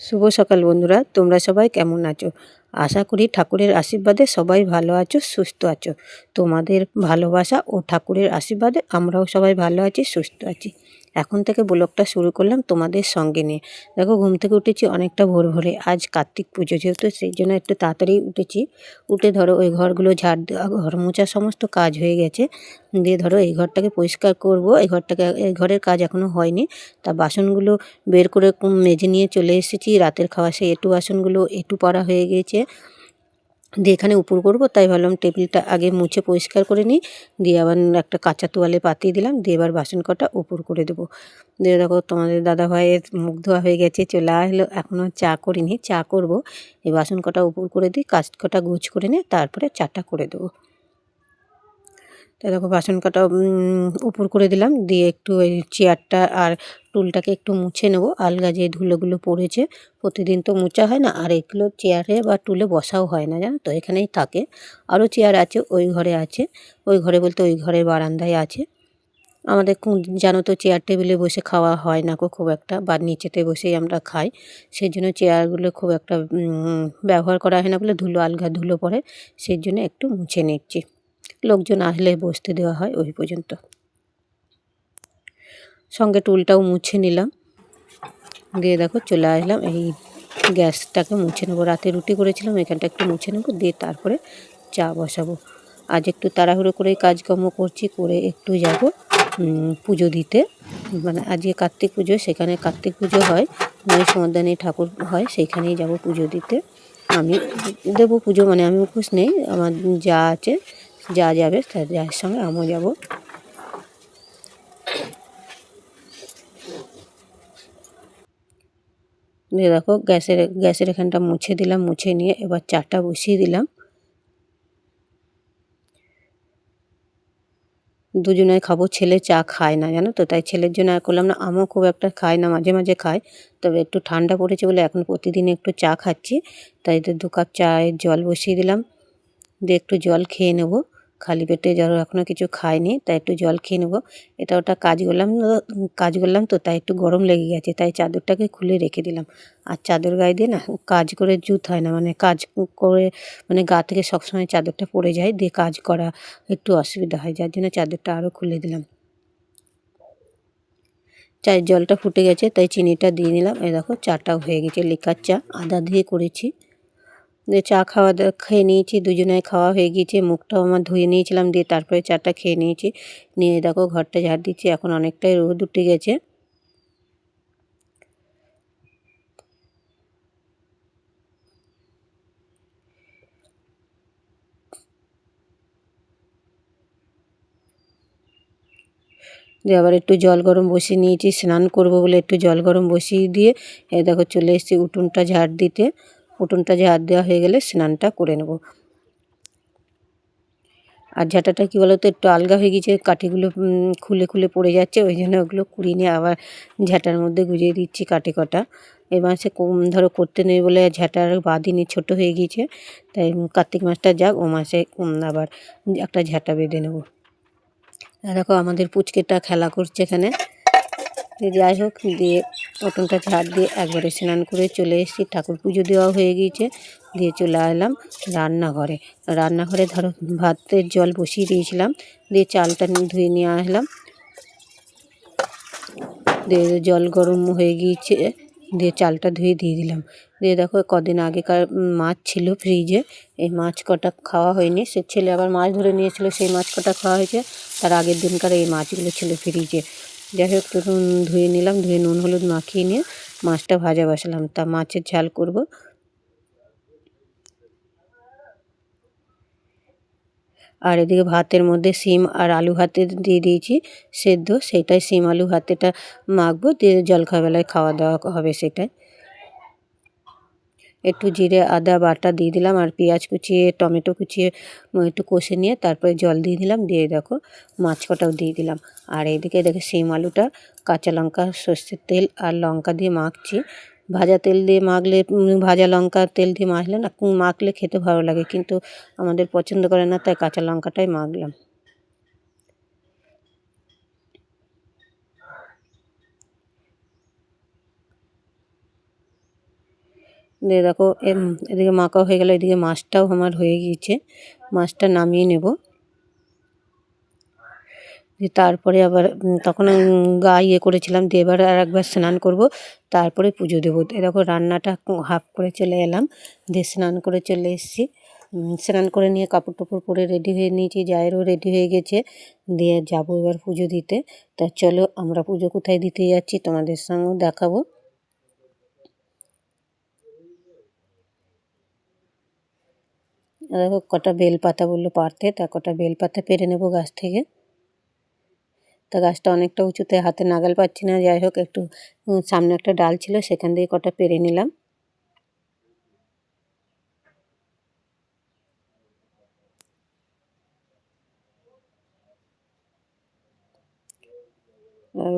শুভ সকাল বন্ধুরা, তোমরা সবাই কেমন আছো? আশা করি ঠাকুরের আশীর্বাদে সবাই ভালো আছো, সুস্থ আছো। তোমাদের ভালোবাসা ও ঠাকুরের আশীর্বাদে আমরাও সবাই ভালো আছি, সুস্থ আছি। এখন থেকে ব্লগটা শুরু করলাম তোমাদের সঙ্গে নিয়ে। দেখো, ঘুম থেকে উঠেছি অনেকটা ভোর ভোরে আজ কার্তিক পুজো যেহেতু, সেই জন্য একটু তাড়াতাড়ি উঠেছি। উঠে ধরো, ওই ঘরগুলো ঝাড় দেওয়া, ঘর মোছা সমস্ত কাজ হয়ে গেছে। দিয়ে ধরো, এই ঘরটাকে পরিষ্কার করব। এই ঘরটাকে, এই ঘরের কাজ এখনও হয়নি। তা বাসনগুলো বের করে মেজে নিয়ে চলে এসেছি। রাতের খাওয়া সেই এটু বাসনগুলো, এটু পাড়া হয়ে গিয়েছে দিয়ে এখানে উপর করব, তাই ভাবলাম টেবিলটা আগে মুছে পরিষ্কার করে নিই। দিয়ে আবার একটা কাঁচা তোয়ালে পাতিয়ে দিলাম, দিয়ে এবার বাসন কটা উপর করে দেবো। দিয়ে দেখো তোমাদের দাদা ভাইয়ের মুখ ধোয়া হয়ে গেছে, চলে আসলো, এখনও চা করিনি, চা করব। এই বাসন কটা উপর করে দিই কাজ কটা গোছ করে নিয়ে তারপরে চাটা করে দেবো। তো দেখো বাসন কাটা উপর করে দিলাম। দিয়ে একটু ওই চেয়ারটা আর টুলটাকে একটু মুছে নেব। আলগা যে ধুলোগুলো পড়েছে, প্রতিদিন তো মোছা হয় না। আর এগুলো চেয়ারে বা টুলে বসাও হয় না, জানো তো? এখানেই থাকে। আরও চেয়ার আছে, ওই ঘরে আছে। ওই ঘরে বলতে ওই ঘরের বারান্দায় আছে। আমাদের জানো তো, চেয়ার টেবিলে বসে খাওয়া হয় না খুব একটা, বা নিচেতে বসেই আমরা খাই। সেই জন্য চেয়ারগুলো খুব একটা ব্যবহার করা হয় না বলে ধুলো, আলগা ধুলো পড়ে। সেই জন্য একটু মুছে নিচ্ছি। লোকজন আসলে বসতে দেওয়া হয় ওই পর্যন্ত। সঙ্গে টুলটাও মুছে নিলাম। দিয়ে দেখো চলে আসলাম, এই গ্যাসটাকে মুছে নেব। রাতে রুটি করেছিলাম, এখানটা একটু মুছে নেব, দিয়ে তারপরে চা বসাবো। আজ একটু তাড়াহুড়ো করে কাজকর্ম করছি, করে একটু যাব পুজো দিতে। মানে আজকে কার্তিক পুজো, সেখানে কার্তিক পুজো হয় নয় সমাদানী ঠাকুর হয়, সেইখানেই যাব পুজো দিতে। আমি দেবো পুজো মানে আমি মুখোশ নেই, আমার যা আছে যা যাবে তার যার সঙ্গে আমিও যাব। দিয়ে দেখো, গ্যাসের গ্যাসের এখানটা মুছে দিলাম, মুছে নিয়ে এবার চাটা বসিয়ে দিলাম। দুজনে খাব, ছেলে চা খায় না, জানো তো? তাই ছেলের জন্য আর করলাম না, আমিও খুব একটা খাই না, মাঝে মাঝে খাই তবে একটু ঠান্ডা পড়েছে বলে এখন প্রতিদিন একটু চা খাচ্ছি। তাই দু কাপ চায়ের জল বসিয়ে দিলাম। দিয়ে একটু জল খেয়ে নেব। খালি পেটে যারা এখনও কিছু খায়নি, তাই একটু জল খেয়ে নেব। এটা ওটা কাজ করলাম কাজ করলাম তো, তাই একটু গরম লেগে গেছে, তাই চাদরটাকে খুলে রেখে দিলাম। আর চাদর গায়ে দিয়ে না, কাজ করে জুত হয় না মানে কাজ করে মানে গা থেকে সবসময় চাদরটা পড়ে যায়, দিয়ে কাজ করা একটু অসুবিধা হয়, যার জন্য চাদরটা আরও খুলে দিলাম। চায়ের জলটা ফুটে গেছে, তাই চিনিটা দিয়ে নিলাম। এই দেখো, চাটাও হয়ে গেছে, লিকার চা, আদা দিয়ে করেছি। চা খাওয়া খেয়ে নিয়েছি দুজনে খাওয়া হয়ে গিয়েছে, মুখটাও আমার ধুয়ে নিয়েছিলাম, দিয়ে তারপরে চাটা খেয়ে নিয়েছি। নিয়ে দেখো ঘরটা ঝাড় দিচ্ছি, এখন অনেকটাই রোদ উঠে গেছে। দিয়ে আবার একটু জল গরম বসিয়ে নিয়েছি, স্নান করব বলে একটু জল গরম বসিয়ে দিয়ে দেখো চলে এসেছি উঠোনটা ঝাড় দিতে। উঠোনটা ঝাড় দেওয়া হয়ে গেলে স্নানটা করে নেব। আর ঝাঁটাটা কী বলতো, একটু আলগা হয়ে গেছে কাঠিগুলো খুলে খুলে পড়ে যাচ্ছে, ওই জন্য ওগুলো কুড়িয়ে নিয়ে আবার ঝাঁটার মধ্যে গুজিয়ে দিচ্ছি কাঠি কটা। এই মাসে ধরো করতে নেই বলে ঝাঁটার বাঁধিনি ছোটো হয়ে গিয়েছে, তাই কার্তিক মাসটা যাক, ও মাসে আবার একটা ঝাঁটা বেঁধে নেব। দেখো আমাদের পুচকেটা খেলা করছে এখানে। যাই হোক, দিয়ে পটনটা ঝাড় দিয়ে একবারে স্নান করে চলে এসেছি। ঠাকুর পুজো দেওয়া হয়ে গিয়েছে, দিয়ে চলে এলাম রান্নাঘরে। রান্নাঘরে ধরো ভাতের জল বসিয়ে দিয়েছিলাম, দিয়ে চালটা ধুয়ে নিয়ে আসলাম। দিয়ে জল গরম হয়ে গিয়েছে, দিয়ে চালটা ধুয়ে দিয়ে দিলাম। দিয়ে দেখো কদিন আগেকার মাছ ছিল ফ্রিজে, এই মাছ কটা খাওয়া হয়নি। সে ছেলে আবার মাছ ধরে নিয়েছিল, সেই মাছ কটা খাওয়া হয়েছে। তার আগের দিনকার এই মাছগুলো ছিল ফ্রিজে। যাই হোক নুন ধুয়ে নিলাম, ধুয়ে নুন, হলুদ মাখিয়ে নিয়ে মাছটা ভাজা বসালাম। তা মাছের ঝাল করব। আর এদিকে ভাতের মধ্যে সিম আর আলু হাতে দিয়ে দিয়েছি, সেদ্ধ। সেটাই সিম আলু হাতেটা মাখবো, দিয়ে জলখাবেলায় খাওয়া দাওয়া হবে সেটাই। একটু জিরে, আদা, বাটা দিয়ে দিলাম আর পেঁয়াজ কুচিয়ে, টমেটো কুচিয়ে একটু কষে নিয়ে তারপরে জল দিয়ে দিলাম। দিয়ে দেখো মাছ কটাও দিয়ে দিলাম। আর এইদিকে দেখো শিম আলুটা, কাঁচা লঙ্কা, সর্ষের তেল আর লঙ্কা দিয়ে মাখছি। ভাজা তেল দিয়ে মাখলে ভাজা লঙ্কা তেল দিয়ে মাখলে না মাখলে খেতে ভালো লাগে। কিন্তু আমাদের পছন্দ করে না, তাই কাঁচা লঙ্কাটাই মাখলাম। দিয়ে দেখো এদিকে মাখাও হয়ে গেল, এদিকে মাছটাও আমার হয়ে গিয়েছে। মাছটা নামিয়ে নেব। তারপরে আবার তখন গা ইয়ে করেছিলাম, দিয়ে এবার আর একবার স্নান করব। তারপরে পুজো দেবো। এরকম রান্নাটা হাফ করে চলে এলাম। দিয়ে স্নান করে চলে এসেছি। স্নান করে নিয়ে কাপড় টাপড় পরে রেডি হয়ে নিয়েছি, জায়েরও রেডি হয়ে গেছে। দিয়ে যাব এবার পুজো দিতে। তা চলো, আমরা পুজো কোথায় দিতে যাচ্ছি তোমাদের সঙ্গেও দেখাবো। দেখো, কটা বেলপাতা বলল পারতে, তা কটা বেলপাতা পেরে নেব গাছ থেকে। তা গাছটা অনেকটা উঁচুতে, হাতে নাগাল পাচ্ছি না, যাই হোক, একটু সামনে একটা ডাল ছিল, সেখান দিয়ে কটা পেরে নিলাম।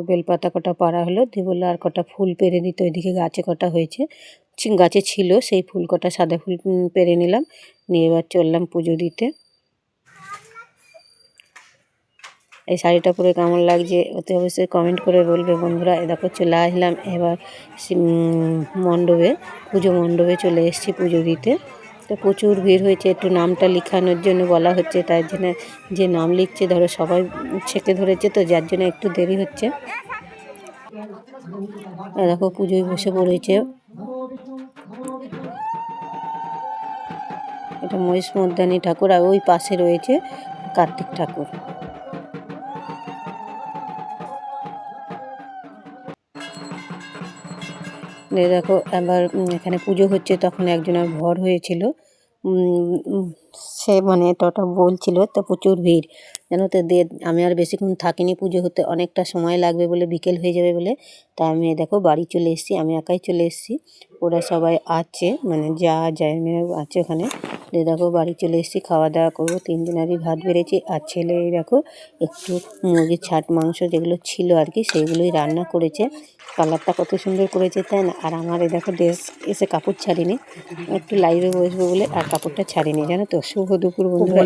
বেলপাতা কটা পাড়া হলো, দিয়ে বলল আর কটা ফুল পেরে দিতে, ওইদিকে গাছে কটা হয়েছে। গাছে ছিল, সেই ফুল কটা সাদা ফুল পেরে নিলাম। নিয়ে এবার চললাম পুজো দিতে। এই শাড়িটা পরে কেমন লাগছে অতি অবশ্যই কমেন্ট করে বলবে বন্ধুরা। এ দেখো চলে আসলাম এবার মণ্ডপে, পুজো মণ্ডপে চলে এসেছি পুজো দিতে। তো প্রচুর ভিড় হয়েছে, একটু নামটা লেখানোর জন্য বলা হচ্ছে, তার জন্য যে নাম লিখছে, ধরো সবাই ছেঁকে ধরেছে তো, যার জন্য একটু দেরি হচ্ছে। দেখো পুজোয় বসে পড়েছে। এটা মহিষ মর্দানী ঠাকুর আর ওই পাশে রয়েছে কার্তিক ঠাকুর। দেখো উম, এখানে পুজো হচ্ছে তখন একজনের ভর হয়েছিল। সে মানে এতটা বলছিল তো প্রচুর ভিড়। জানো তো দিয়ে আমি আর বেশিক্ষণ থাকিনি পুজো হতে অনেকটা সময় লাগবে বলে বিকেল হয়ে যাবে বলে। তাই আমি দেখো বাড়ি চলে এসেছি আমি একাই চলে এসেছি। ওরা সবাই আছে মানে যা যায় আছে ওখানে। দেখো বাড়ি চলে এসেছি, খাওয়া দাওয়া করব, তিন দিন আগে ভাত বেড়েছি। আর ছেলে দেখো, একটু মুরগির ছাট মাংস যেগুলো ছিল আর কি, সেইগুলোই রান্না করেছে। কালারটা কত সুন্দর করেছে, তাই না? আর আমার এই দেখো ড্রেস এসে কাপড় ছাড়িনি। একটু লাইভে বসবো বলে আর কাপড়টা ছাড়িনি, জানো তো? শুভ দুপুর বন্ধুরা।